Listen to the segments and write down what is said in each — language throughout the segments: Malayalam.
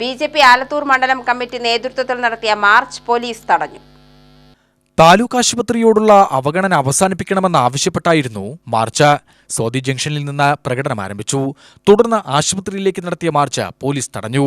ബി ജെ പി ആലത്തൂർ മണ്ഡലം കമ്മിറ്റി നേതൃത്വത്തിൽ നടത്തിയ മാർച്ച് പോലീസ് തടഞ്ഞു. താലൂക്ക് ആശുപത്രിയോടുള്ള അവഗണന അവസാനിപ്പിക്കണമെന്ന് ആവശ്യപ്പെട്ടായിരുന്നു. മാർച്ച് സോദി ജംഗ്ഷനിൽ നിന്ന് പ്രകടനം ആരംഭിച്ചു. തുടർന്ന് ആശുപത്രിയിലേക്ക് നടത്തിയ മാർച്ച് പോലീസ് തടഞ്ഞു.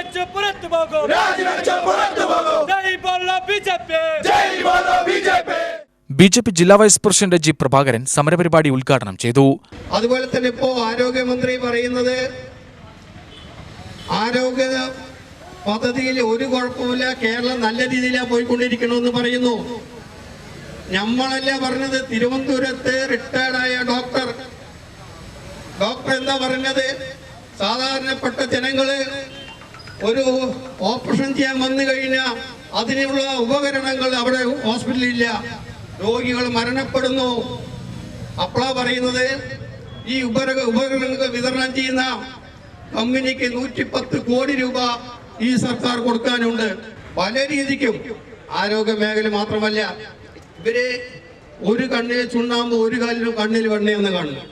രാജിവെച്ച് പുറത്തു പോകും. ജയ് ബോളോ ബിജെപി ബി ജെ പി. ജില്ലാ വൈസ് പ്രസിഡന്റ് ജി പ്രഭാകരൻ സമരപരിപാടി ഉദ്ഘാടനം ചെയ്തു. അതുപോലെ തന്നെ ഇപ്പോ ആരോഗ്യമന്ത്രി പറയുന്നത് ആരോഗ്യ പദ്ധതിയിൽ ഒരു കുഴപ്പമില്ല കേരളം നല്ല രീതിയിലാണ് പോയിക്കൊണ്ടിരിക്കണമെന്ന് പറയുന്നു. നമ്മളല്ല പറഞ്ഞത് തിരുവനന്തപുരത്ത് റിട്ടയർഡായ ഡോക്ടർ ഡോക്ടർ എന്താ പറഞ്ഞത്? സാധാരണപ്പെട്ട ജനങ്ങൾ ഒരു ഓപ്പറേഷൻ ചെയ്യാൻ വന്നു കഴിഞ്ഞാൽ അതിനുള്ള ഉപകരണങ്ങൾ അവിടെ ഹോസ്പിറ്റലിൽ ഇല്ല രോഗികൾ മരണപ്പെടുന്നു. അപ്പോഴാ പറയുന്നത് ഈ ഉപര ഉപകരണങ്ങൾ വിതരണം ചെയ്യുന്ന കമ്പനിക്ക് നൂറ്റി പത്ത് കോടി രൂപ ഈ സർക്കാർ കൊടുക്കാനുണ്ട്. പല രീതിക്കും. ആരോഗ്യ മേഖല മാത്രമല്ല. ഇവർ ഒരു കണ്ണിൽ ചുണ്ണാമ്പ് ഒരു കാലിലും കണ്ണിൽ വെണ്ണയെന്ന് കാണുന്നു.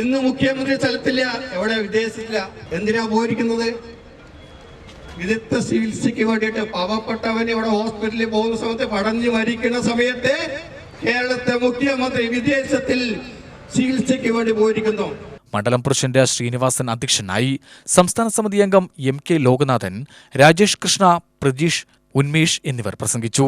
ഇന്ന് മുഖ്യമന്ത്രി സ്ഥലത്തില്ല എവിടെ വിദേശത്തില്ല. എന്തിനാ പോയിരിക്കുന്നത്? വിദഗ്ധ ചികിത്സയ്ക്ക് വേണ്ടിയിട്ട് പാവപ്പെട്ടവൻ ഇവിടെ ഹോസ്പിറ്റലിൽ പോകുന്ന സമയത്ത് പടഞ്ഞു മരിക്കുന്ന സമയത്ത് കേരളത്തെ മുഖ്യമന്ത്രി വിദേശത്തിൽ ചികിത്സയ്ക്ക് വേണ്ടി പോയിരിക്കുന്നു. മണ്ഡലം പ്രസിഡന്റ് ശ്രീനിവാസൻ അധ്യക്ഷനായി സംസ്ഥാന സമിതി അംഗം എം കെ ലോകനാഥൻ രാജേഷ് കൃഷ്ണ പ്രജീഷ് ഉന്മേഷ് എന്നിവർ പ്രസംഗിച്ചു.